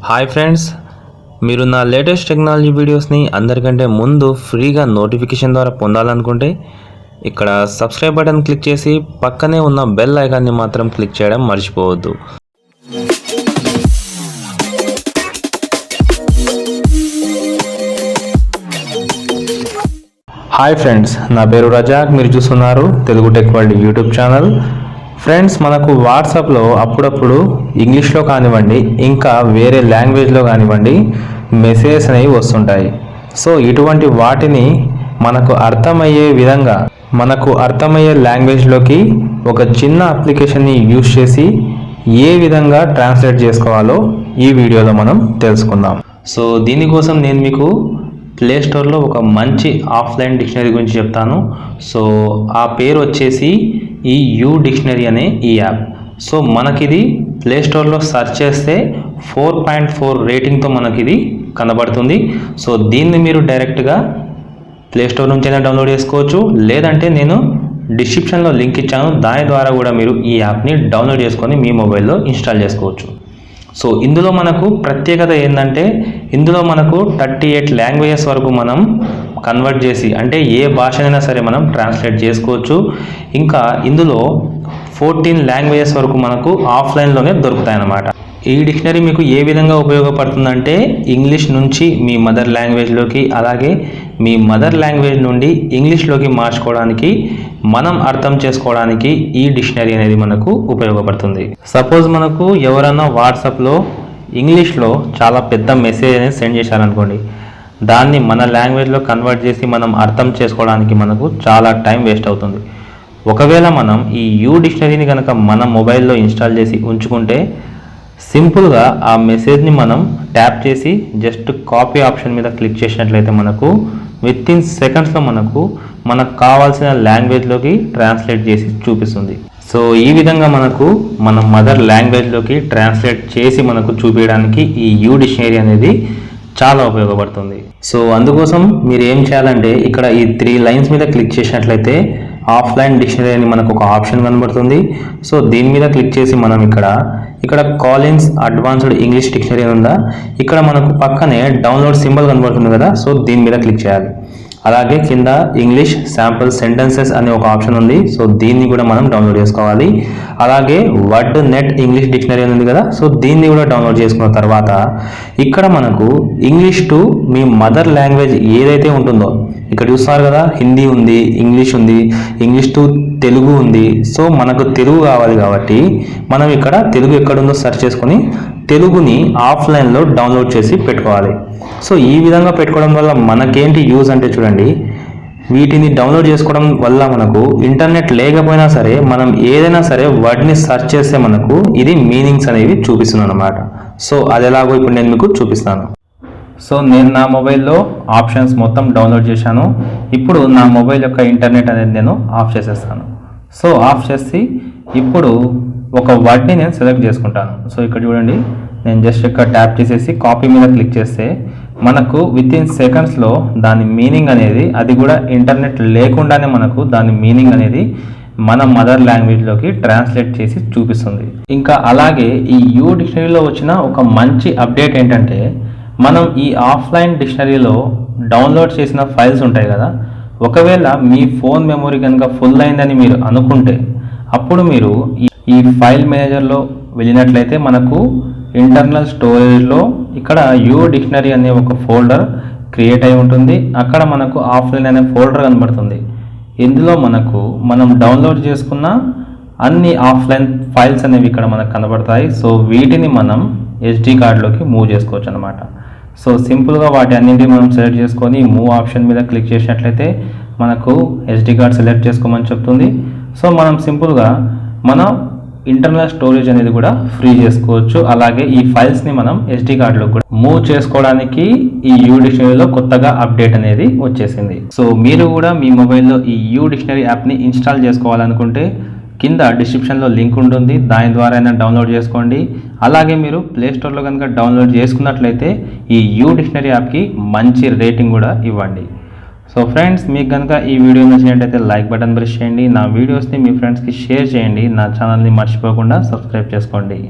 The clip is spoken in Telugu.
హాయ్ ఫ్రెండ్స్ మీరు నా లేటెస్ట్ టెక్నాలజీ వీడియోస్ని అందరికంటే ముందు ఫ్రీగా నోటిఫికేషన్ ద్వారా పొందాలనుకుంటే ఇక్కడ సబ్స్క్రైబ్ బటన్ క్లిక్ చేసి పక్కనే ఉన్న బెల్ ఐకాన్ని మాత్రం క్లిక్ చేయడం మర్చిపోవద్దు. హాయ్ ఫ్రెండ్స్ నా పేరు రజాక్ మీరు చూస్తున్నారు Telugu tech world YouTube channel friends మనకు వాట్సాప్లో అప్పుడప్పుడు ఇంగ్లీష్లో కానివ్వండి ఇంకా వేరే లాంగ్వేజ్లో కానివ్వండి మెసేజెస్ అనేవి వస్తుంటాయి. సో ఇటువంటి వాటిని మనకు అర్థమయ్యే విధంగా మనకు అర్థమయ్యే లాంగ్వేజ్లోకి ఒక చిన్న అప్లికేషన్ని యూజ్ చేసి ఏ విధంగా ట్రాన్స్లేట్ చేసుకోవాలో ఈ వీడియోలో మనం తెలుసుకుందాం. సో దీనికోసం నేను మీకు ప్లే స్టోర్లో ఒక మంచి ఆఫ్లైన్ డిక్షనరీ గురించి చెప్తాను. సో ఆ పేరు వచ్చేసి ఈ యూ డిక్షనరీ అనే ఈ యాప్. సో మనకిది ప్లే స్టోర్లో సెర్చ్ చేస్తే ఫోర్ పాయింట్ ఫోర్ రేటింగ్తో మనకిది కనబడుతుంది. సో దీన్ని మీరు డైరెక్ట్గా ప్లే స్టోర్ నుంచి అయినా డౌన్లోడ్ చేసుకోవచ్చు. లేదంటే నేను డిస్క్రిప్షన్లో లింక్ ఇచ్చాను. దాని ద్వారా కూడా మీరు ఈ యాప్ని డౌన్లోడ్ చేసుకొని మీ మొబైల్లో ఇన్స్టాల్ చేసుకోవచ్చు. సో ఇందులో మనకు ప్రత్యేకత ఏంటంటే ఇందులో మనకు థర్టీ ఎయిట్ లాంగ్వేజెస్ వరకు మనం కన్వర్ట్ చేసి అంటే ఏ భాషనైనా సరే మనం ట్రాన్స్లేట్ చేసుకోవచ్చు. ఇంకా ఇందులో ఫోర్టీన్ లాంగ్వేజెస్ వరకు మనకు ఆఫ్లైన్లోనే దొరుకుతాయి అన్నమాట ఈ డిక్షనరీ మీకు ఏ విధంగా ఉపయోగపడుతుందంటే ఇంగ్లీష్ నుంచి మీ మదర్ లాంగ్వేజ్లోకి అలాగే మీ మదర్ లాంగ్వేజ్ నుండి ఇంగ్లీష్లోకి మార్చుకోవడానికి మనం అర్థం చేసుకోవడానికి ఈ డిక్షనరీ అనేది మనకు ఉపయోగపడుతుంది. సపోజ్ మనకు ఎవరైనా వాట్సాప్లో ఇంగ్లీష్లో చాలా పెద్ద మెసేజ్ అనేది సెండ్ చేశారనుకోండి దాన్ని మన లాంగ్వేజ్లో కన్వర్ట్ చేసి మనం అర్థం చేసుకోవడానికి మనకు చాలా టైం వేస్ట్ అవుతుంది. ఒకవేళ మనం ఈ యూ డిక్షనరీని కనుక మన మొబైల్లో ఇన్స్టాల్ చేసి ఉంచుకుంటే సింపుల్గా ఆ మెసేజ్ని మనం ట్యాప్ చేసి జస్ట్ కాపీ ఆప్షన్ మీద క్లిక్ చేసినట్లయితే మనకు విత్ ఇన్ సెకండ్స్లో మనకు మనకు కావాల్సిన లాంగ్వేజ్లోకి ట్రాన్స్లేట్ చేసి చూపిస్తుంది. సో ఈ విధంగా మనకు మన మదర్ లాంగ్వేజ్లోకి ట్రాన్స్లేట్ చేసి మనకు చూపించడానికి ఈ యూ డిక్షనరీ అనేది చాలా ఉపయోగపడుతుంది. సో అందుకోసం మీరు ఏం చేయాలంటే ఇక్కడ ఈ త్రీ లైన్స్ మీద క్లిక్ చేసినట్లయితే ఆఫ్లైన్ డిక్షనరీ అని మనకు ఒక ఆప్షన్ కనబడుతుంది. సో దీని మీద క్లిక్ చేసి మనం ఇక్కడ ఇక్కడ కాలిన్స్ అడ్వాన్స్డ్ ఇంగ్లీష్ డిక్షనరీ ఉందా? ఇక్కడ మనకు పక్కనే డౌన్లోడ్ సింబల్ కనబడుతుంది కదా సో దీని మీద క్లిక్ చేయాలి. అలాగే కింద ఇంగ్లీష్ శాంపుల్ సెంటెన్సెస్ అనే ఒక ఆప్షన్ ఉంది సో దీన్ని కూడా మనం డౌన్లోడ్ చేసుకోవాలి. అలాగే వర్డ్ నెట్ ఇంగ్లీష్ డిక్షనరీ ఉంది కదా సో దీన్ని కూడా డౌన్లోడ్ చేసుకున్న తర్వాత ఇక్కడ మనకు ఇంగ్లీష్ టు మీ మదర్ లాంగ్వేజ్ ఏదైతే ఉంటుందో ఇక్కడ చూస్తున్నారు కదా హిందీ ఉంది ఇంగ్లీష్ ఉంది ఇంగ్లీష్ టు తెలుగు ఉంది. సో మనకు తెలుగు కావాలి కాబట్టి మనం ఇక్కడ తెలుగు ఎక్కడుందో సెర్చ్ చేసుకొని తెలుగుని ఆఫ్లైన్లో డౌన్లోడ్ చేసి పెట్టుకోవాలి. సో ఈ విధంగా పెట్టుకోవడం వల్ల మనకేంటి యూజ్ అంటే చూడండి వీటిని డౌన్లోడ్ చేసుకోవడం వల్ల మనకు ఇంటర్నెట్ లేకపోయినా సరే మనం ఏదైనా సరే వర్డ్ని సెర్చ్ చేస్తే మనకు ఇది మీనింగ్స్ అనేవి చూపిస్తుంది అనమాట సో అది ఎలాగో ఇప్పుడు నేను మీకు చూపిస్తాను. సో నేను నా మొబైల్లో ఆప్షన్స్ మొత్తం డౌన్లోడ్ చేశాను. ఇప్పుడు నా మొబైల్ యొక్క ఇంటర్నెట్ అనేది నేను ఆఫ్ చేసేస్తాను. సో ఆఫ్ చేసి ఇప్పుడు ఒక వర్డ్ని నేను సెలెక్ట్ చేసుకుంటాను. సో ఇక్కడ చూడండి నేను జస్ట్ ఇక్కడ ట్యాప్ చేసేసి కాపీ మీద క్లిక్ చేస్తే మనకు విత్ ఇన్ సెకండ్స్లో దాని మీనింగ్ అనేది అది కూడా ఇంటర్నెట్ లేకుండానే మనకు దాని మీనింగ్ అనేది మన మదర్ లాంగ్వేజ్లోకి ట్రాన్స్లేట్ చేసి చూపిస్తుంది. ఇంకా అలాగే ఈ యూ డిక్షనరీలో వచ్చిన ఒక మంచి అప్డేట్ ఏంటంటే మనం ఈ ఆఫ్లైన్ డిక్షనరీలో డౌన్లోడ్ చేసిన ఫైల్స్ ఉంటాయి కదా ఒకవేళ మీ ఫోన్ మెమొరీ కనుక ఫుల్ అయిందని మీరు అనుకుంటే అప్పుడు మీరు ఈ- ఈ ఫైల్ మేనేజర్లో వెళ్ళినట్లయితే మనకు ఇంటర్నల్ స్టోరేజ్లో ఇక్కడ యూ డిక్షనరీ అనే ఒక ఫోల్డర్ క్రియేట్ అయి ఉంటుంది. అక్కడ మనకు ఆఫ్లైన్ అనే ఫోల్డర్ కనబడుతుంది. ఇందులో మనకు మనం డౌన్లోడ్ చేసుకున్న అన్ని ఆఫ్లైన్ ఫైల్స్ అనేవి ఇక్కడ మనకు కనబడతాయి. సో వీటిని మనం ఎస్డి కార్డ్లోకి మూవ్ చేసుకోవచ్చు అనమాట సో సింపుల్గా వాటి అన్నింటినీ మనం సెలెక్ట్ చేసుకొని మూవ్ ఆప్షన్ మీద క్లిక్ చేసినట్లయితే మనకు ఎస్డి కార్డ్ సెలెక్ట్ చేసుకోమని చెప్తుంది. సో మనం సింపుల్గా మన ఇంటర్నల్ స్టోరేజ్ అనేది కూడా ఫ్రీ చేసుకోవచ్చు. అలాగే ఈ ఫైల్స్ని మనం ఎస్డి కార్డులో కూడా మూవ్ చేసుకోవడానికి ఈ యూ డిక్షనరీలో కొత్తగా అప్డేట్ అనేది వచ్చేసింది. సో మీరు కూడా మీ మొబైల్లో ఈ యూ డిక్షనరీ యాప్ని ఇన్స్టాల్ చేసుకోవాలనుకుంటే కింద డిస్క్రిప్షన్లో లింక్ ఉంటుంది. దాని ద్వారా అయినా డౌన్లోడ్ చేసుకోండి. అలాగే మీరు ప్లే స్టోర్లో కనుక డౌన్లోడ్ చేసుకున్నట్లయితే ఈ యూ డిక్షనరీ యాప్కి మంచి రేటింగ్ కూడా ఇవ్వండి. సో ఫ్రెండ్స్ మీకు కనుక ఈ వీడియో నచ్చినట్టయితే లైక్ బటన్ ప్రెస్ చేయండి. నా వీడియోస్ని మీ ఫ్రెండ్స్కి షేర్ చేయండి. నా ఛానల్ని మర్చిపోకుండా సబ్స్క్రైబ్ చేసుకోండి.